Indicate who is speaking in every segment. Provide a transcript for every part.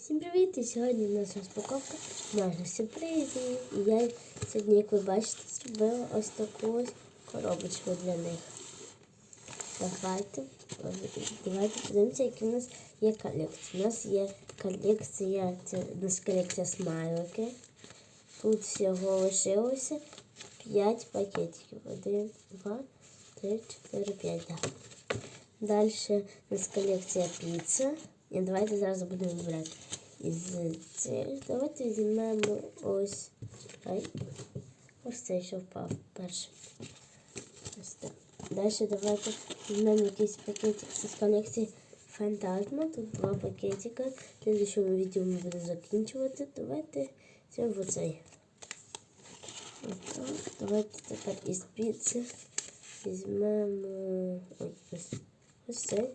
Speaker 1: Всім привіт! І сьогодні у нас розпаковка майже сюрпризів. І я сьогодні, як ви бачите, зробила ось таку ось коробочку для них. Давайте, давайте подивимося, які у нас є колекції. У нас є колекція, це у нас колекція смайлики. Тут всього лишилося 5 пакетиків. Один, два, три, чотири, п'ять. Да. Далі у нас колекція піца. І давайте зараз будемо вибирати. Із цих давайте візьмемо ось. Ай. Ось цей, що впав перший. Далі давайте візьмемо якийсь пакетик з колекції Фантазма. Тут два пакетика. В следующому відео ми будемо закінчувати. Давайте візьмемо оцей. Отак. Давайте тепер із піци візьмемо ось, ось цей.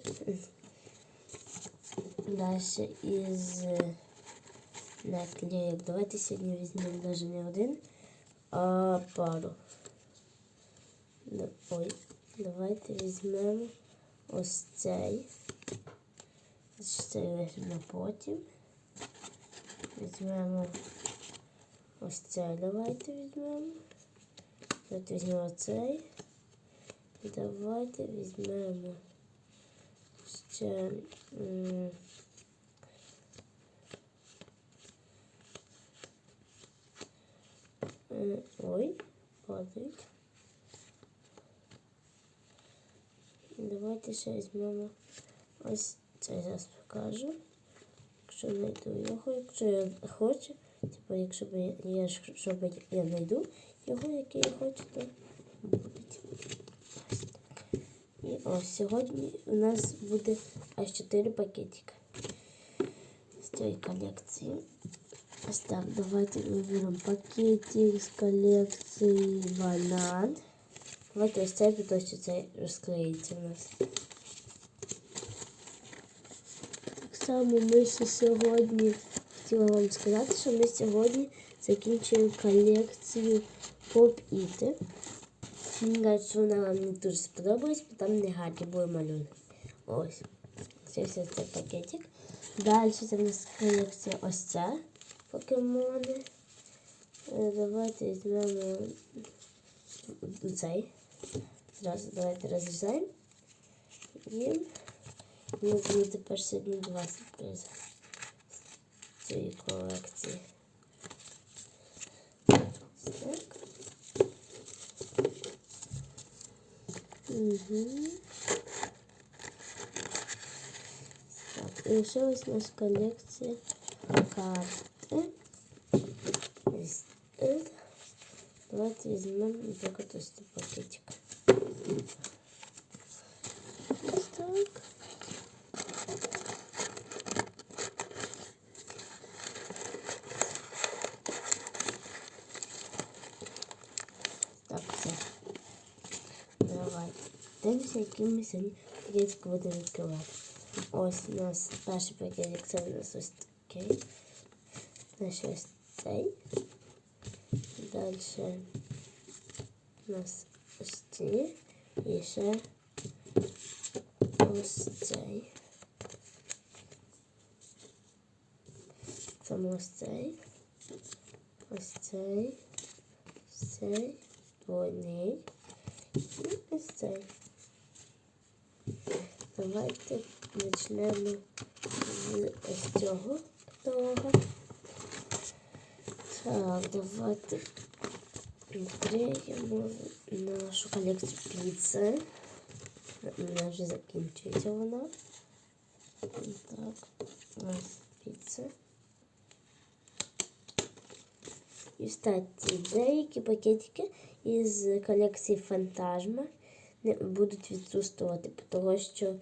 Speaker 1: Дальше із наклеек. Давайте сьогодні візьмемо даже не один, а пару. Ой, давайте візьмемо ось цей. Цей візьмемо потім. Візьмемо ось цей. Давайте візьмемо. Давайте візьмемо цей. Давайте візьмемо М, Ой, падають. Давайте ще візьмемо ось це зараз покажу. Якщо знайду його, якщо я хочу, типу, якщо я, щоб я знайду його, який я хочу, то. І ось сьогодні у нас буде аж 4 пакетика з цієї колекції. Ось так, давайте виберемо пакетик з колекції банан. Давайте ось цей, тому що цей розклеїться у нас. Так само ми ще сьогодні хотіла вам сказати, що ми сьогодні закінчуємо колекцію Pop It. Мені кажуть, що вона вам не дуже сподобалась, бо там не гарні були малюнки. Ось. Це все цей пакетик. Далі це в нас колекція ось ця покемони. Е, Давайте візьмемо цей. Зразу давайте розрізаємо. І у нас буде тепер сьогодні два сюрпризи з цієї колекції. Угу. Так, і лишилась у нас колекція карти. Ось тут. Давайте візьмемо, наприклад, ось цей пакетик. Ось так. Так, все. Давай. Дивимося, який ми сьогодні пакетик будемо відкривати. Ось у нас перший пакетик, це у нас ось такий. Далі ось цей. Далі у нас ось ці. І ще ось цей. Саме ось цей. Ось цей. Ось цей. Двойний. І ось цей. Давайте почнемо з ось цього каталога. Так, давайте відкриємо нашу колекцію піци. У мене вже закінчується вона. Так, у нас піца. І кстати, деякі пакетики із колекції Фантажма не Будуть відсутствувати, тому що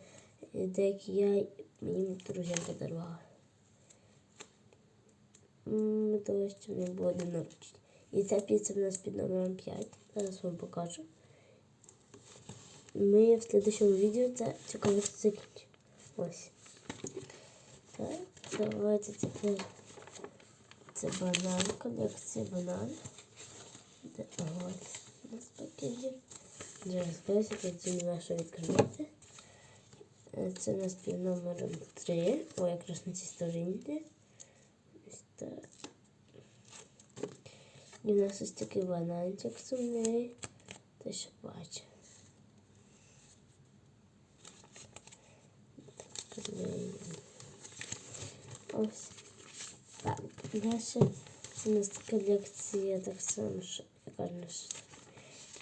Speaker 1: деякі я моїм друзям подарувала. Тому що не було день. І ця піца в нас під номером 5. Зараз вам покажу. Ми в следующому відео це колекцію закінчимо. Ось. Так, давайте тепер це банан, колекція банан. Де ось у нас пакетик. Вже розкрився, тоді що відкривати. Е, Це у нас під номером 3. О, якраз на цій сторінці. Ось так. І у нас ось такий бананчик сумний. Ти ще бачиш. Так. Ось. Так, далі це у нас колекція так само, що яка ж наша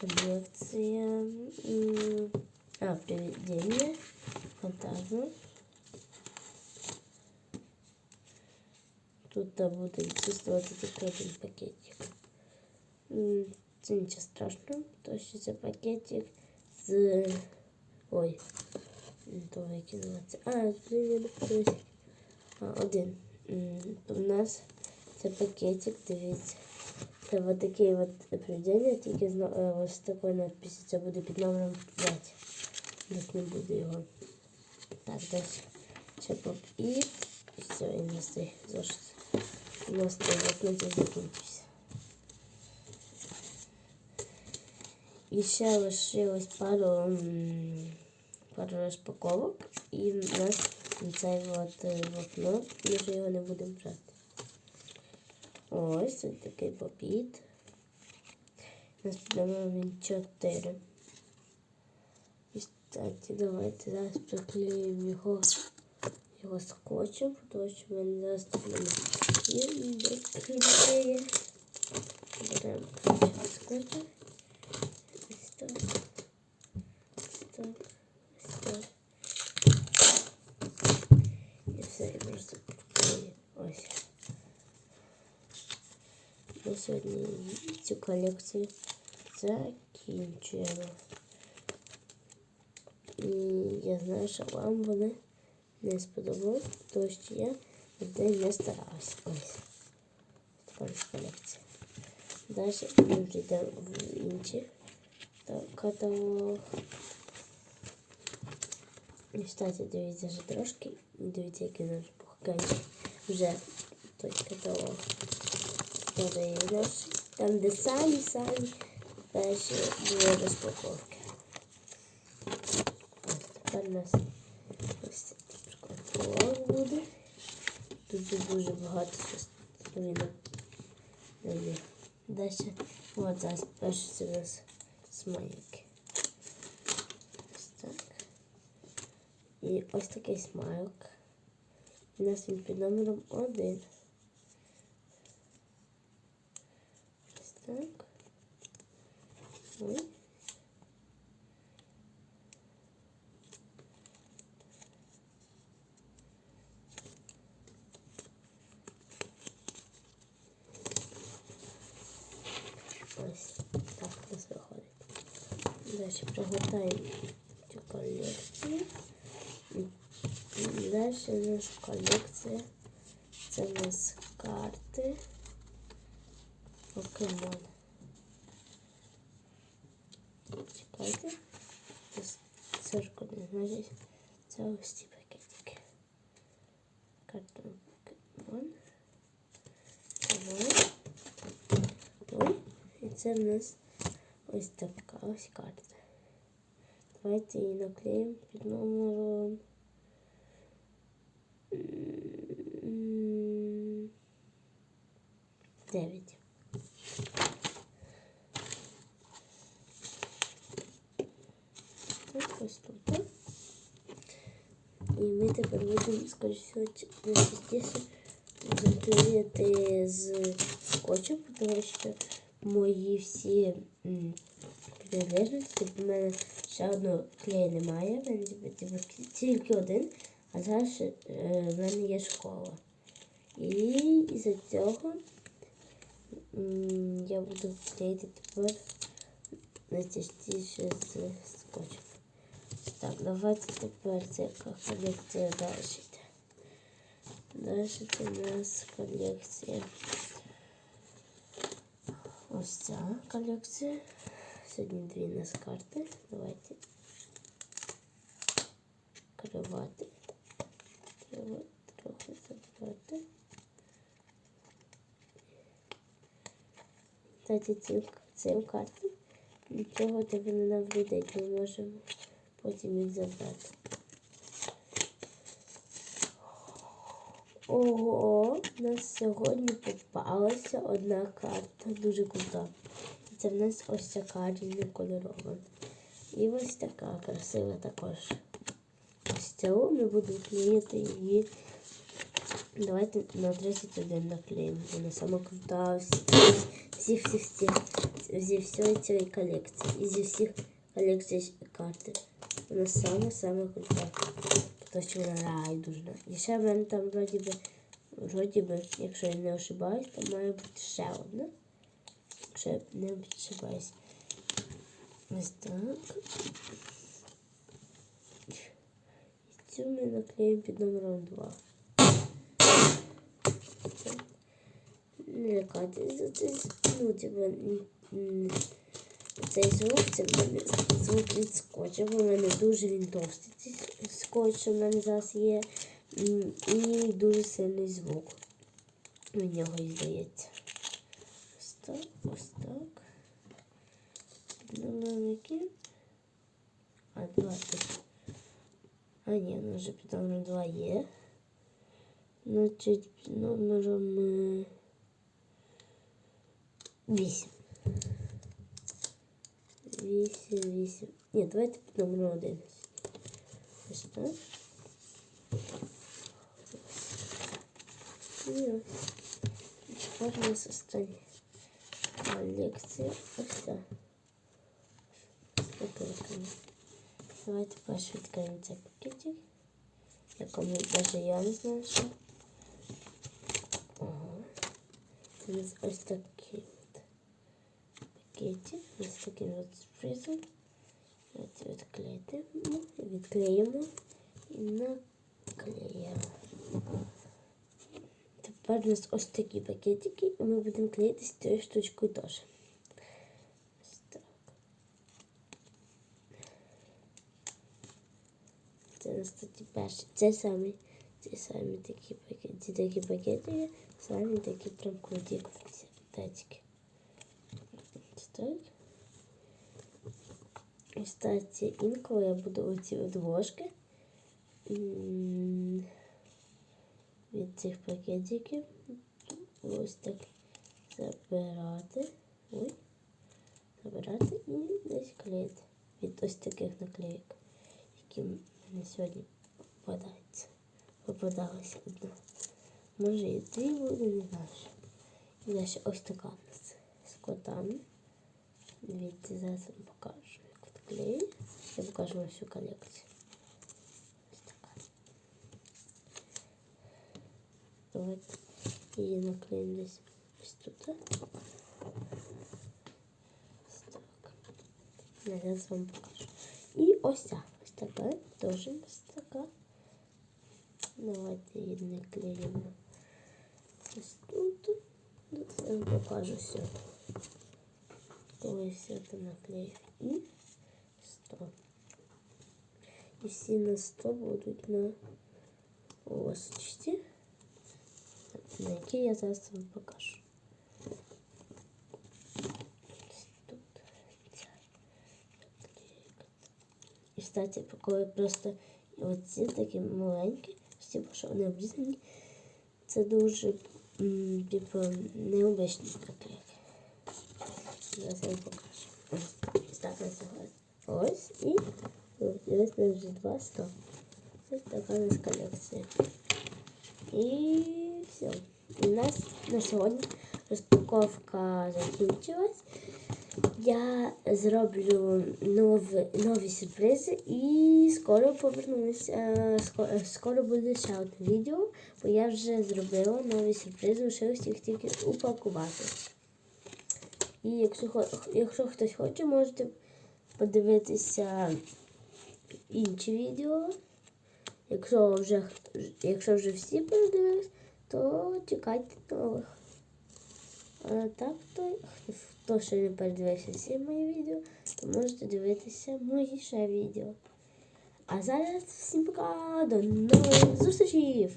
Speaker 1: колекція. М, А, привидение. Фантазма. Тут да, буде відсутствувати тільки один пакетик. М, Це нічого страшного, тому що це пакетик з. Ой, не то викинула це. А, блін, я не подивився. А, один. М, У нас це пакетик, дивіться. Це вот такий от приведення, тільки е, ось такою надписью. Це буде під номером 5. Тут не буде його. Так, далі. Ще поп і. Все, і на цей зошит. У нас цей от на цей закінчився. І ще лишилось пару, пару розпаковок. І в нас цей от е, ми вже його не будемо брати. Ось ось такий попіт. Нас прямо він 4. І кстати, давайте зараз приклеїмо його, його скотчем, тому що в мене зараз. І доклеє. Беремо ключ цю колекцію закінчуємо. І я знаю, що вам вони не сподобались, тому що я ніде не старалась. Ось. Така ось колекція. Далі ми вже йдемо в інші та- каталог. І, кстати, дивіться вже трошки. І дивіться, який наш пухканчик. Вже той каталог. Подивимось. там, де самі-самі перші були розпаковки. Тепер у нас ось цей прикольний буде. Тут дуже багато частинок. Далі. От зараз перші це у нас смайлики. Ось так. І ось такий смайлик. У нас він під номером один. Так. Ой. Ось так у нас виходить. Далі приготаємо цю колекцію. Далі у нас колекція. Це у нас карти. Покемон. Чекайте. Цирку не значить. Це ось ці пакетики. Карта покемон. Ой. І це в нас ось така ось карта. Давайте її наклеїмо під номером. Дев'ять. Так, ось тут. так. Чи- не частіше заклеїти з скотчем, тому що мої всі приналежності, в мене ще одного клею немає, в мене типу, типу, тільки один, а зараз е, в мене є школа. І із-за цього я буду клеїти тепер найчастіше з скотчем. Так, давайте тепер це колекція далі. Далі це у нас колекція. Ось ця колекція. Сьогодні дві у нас карти. Давайте кривати. Треба трохи забрати. Кстати, цим, цим картам нічого тебе не навредить. Ми можемо потім їх забрати. Ого, у нас сьогодні попалася одна карта, дуже крута. Це в нас ось ця карта кольорова. І ось така красива також. Ось цього ми будемо клеїти її. Давайте на 31 наклеїмо. Вона сама крута зі всієї цієї колекції. І зі всіх колекцій карти. Вона сама сама крута. Тому що вона райдужна. І ще в мене там вроді би, вроді би, якщо я не ошибаюсь, там має бути ще одна. Якщо я не ошибаюсь. Ось так. І цю ми наклеїмо під номером 2. Не лякайтеся, це ну, типа, цей звук, це мене звук від скотча, бо в мене дуже він товстий скотч, в мене зараз є. І дуже сильний звук. Від нього і здається. Ось так, ось так. Динамики. А два тут. А ні, ну вже номером два є. Значить, номером е, вісім. Вісім, вісім. Ні, давайте під номером один. Ось так. І ось. Тепер у нас остання лекція. Ось ця. Викликаємо. Давайте перше відкриємо цей пакетик. Якому навіть я не знаю, що. Ага. Це у нас ось такий от пакетик. Ось таким от сюрпризом. Давайте відклеїмо. Відклеїмо і наклеїмо. Тепер у нас ось такі пакетики, і ми будемо клеїти з цією штучкою теж. Ось так. Це у нас кстати, перший. Це самі, це самі такі пакети, ці такі пакети, є, самі такі прям круті Пакетики. Ось так. Інколи я буду оці от від цих пакетиків ось так забирати. Ой, забирати і десь клеїти від ось таких наклеїк, які мені сьогодні попадаються. Попадалися одна. Може і дві буде, не знаю. І далі ось така з котами. Дивіться, зараз вам покажу, як відклею. Я покажу вам всю колекцію. Ось така. Давайте її наклеїмо десь ось тут. Ось так. Я зараз вам покажу. І ось ця. Ось така. Теж ось така. Давайте її наклеїмо. Ось тут. Я вам покажу все. Коли все це наклею. І 100. І всі на 100 будуть на лосочці, на якій я зараз вам покажу. Ось тут ця наклейка. І, кстати, коли просто оці такі маленькі, всі, що вони обрізані, це дуже, м, типу, необичні наклейки. Зараз я покажу. Ось так. Ось і ось на вже два сто. Ось така у нас колекція. І все. У нас на сьогодні розпаковка закінчилась. Я зроблю нові, нові сюрпризи і скоро повернуся. Скоро, скоро буде ще одне відео, бо я вже зробила нові сюрпризи, лишилось їх тільки упакувати. І якщо, якщо хтось хоче, можете подивитися інші відео. Якщо вже, якщо вже всі передивились, то чекайте нових. А так, то хто ще не передивився всі мої відео, то можете дивитися мої ще відео. А зараз всім пока, до нових зустрічей!